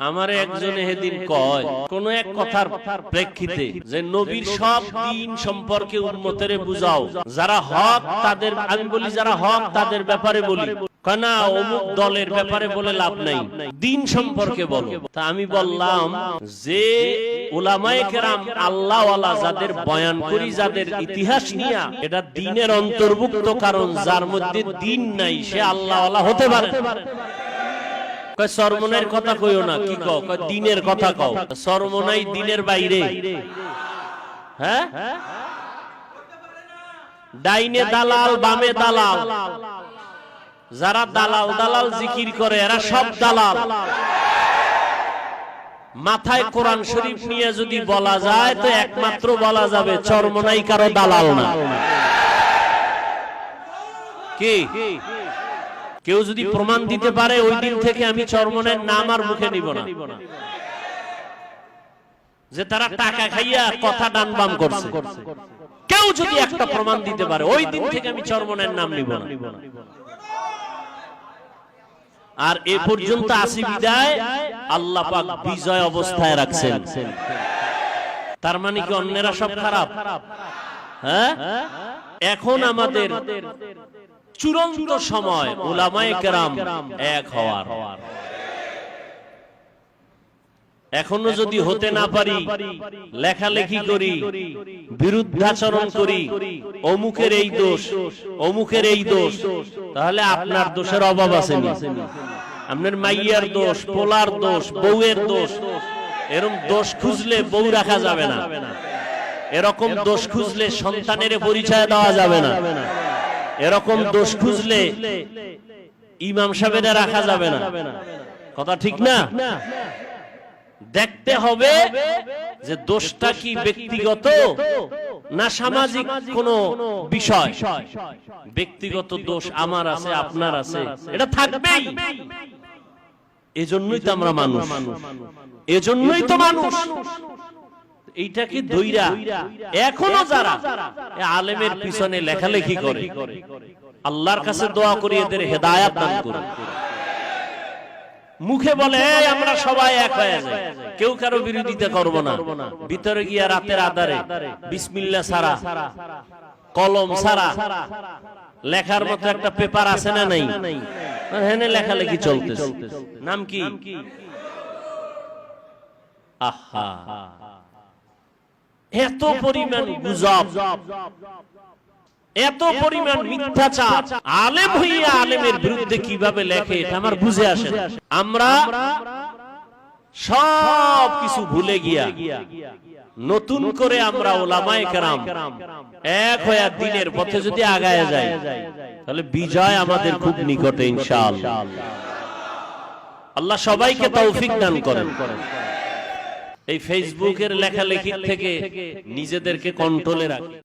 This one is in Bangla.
আমার একজনে হেদিন কয় কোন এক কথার প্রেক্ষিতে যে নবীর সব দিন সম্পর্কে উন্মতের বুঝাও। যারা হক তাদের আমি বলি যারা হক তাদের ব্যাপারে বলি। অমুক দলের ব্যাপারে বলে লাভ নাই। দিন সম্পর্কে বলো। তা আমি বললাম যে ওলামায়ে কেরাম আল্লাহওয়ালা যাদের বয়ান করি যাদের ইতিহাস নিয়া এটা দিনের অন্তর্ভুক্ত কারণ যার মধ্যে দিন নাই সে আল্লাহওয়ালা হতে পারে। কয় সরমনের কথা কইও না কি কও? কয় দিনের কথা কও। সরমনাই দিনের বাইরে। হ্যাঁ? ডাইনে দালাল বামে দালাল। যারা দালাল দালাল জিকির করে এরা সব দালাল। মাথায় কোরআন শরীফ নিয়ে যদি বলা যায় তো একমাত্র বলা যাবে চরমনাই কারও দালাল না। কি? কেউ যদি প্রমাণ দিতে পারে ওই দিন থেকে আমি চরমনের নাম আর মুখে নিব না। যে তারা টাকা খাইয়া কথা ডান বাম করছে। কেউ যদি একটা প্রমাণ দিতে পারে ওই দিন থেকে আমি চরমনের নাম নিব না। আর এ পর্যন্ত আসি বিদায় আল্লাহ পাক বিজয় অবস্থায় রাখছেন। তার মানে কি অন্যেরা সব খারাপ? হ্যাঁ? এখন আমাদের চূড়ান্ত সময় ওলামায়ে কেরাম এক হওয়ার। এখনও যদি হতে না পারি লেখালেখি করি বিরুদ্ধাচরণ করি অমুকের এই দোষ অমুকের এই দোষ তাহলে আপনার দোষের অভাব আছে আপনার মাইয়ার দোষ পোলার দোষ বউয়ের দোষ এরকম দোষ খুঁজলে বউ রাখা যাবে না। এরকম দোষ খুঁজলে সন্তানের পরিচয় দেওয়া যাবে না। এরকম দোষ খুঁজলে ইমাম সাহেবেরা রাখা যাবে না। কথা ঠিক না? দেখতে হবে যে দোষটা কি ব্যক্তিগত না সামাজিক কোন বিষয়? ব্যক্তিগত দোষ আমার আছে আপনার আছে। এটা থাকবেই। এজন্যই তো আমরা মানুষ। এজন্যই তো মানুষ। এইটাকে দইরা এখনও যারা আলেমের পিছনে লেখালেখি করে। আল্লাহর কাছে দোয়া করি এদের হেদায়াত দান করুন। মুখে বলে আমরা সবাই এক হয়ে যাই। কেউ কারও বিরোধিতা করব না। ভিতরে গিয়া রাতের আধারে বিসমিল্লা সারা। কলম সারা। লেখার মতো একটা পেপার আছে না নাই? হেনে লেখালেখি চলতেছে। নাম কি? আহা। এত পরিমাণ গুজব এত পরিমাণ মিথ্যাচার। আলেম হইয়া আলেমের বিরুদ্ধে কীভাবে লেখে এটা আমার বুঝে আসে আমরা সব কিছু ভুলে গিয়া। নতুন করে আমরা ওলামায় কেরাম এক হইয়া দিনের পথে যদি আগায় যায় তাহলে বিজয় আমাদের খুব নিকটে ইনশাআল্লাহ। আল্লাহ সবাইকে তৌফিক দান করেন। এই ফেসবুকের লেখালেখির থেকে নিজেদেরকে কন্ট্রোলে রাখে।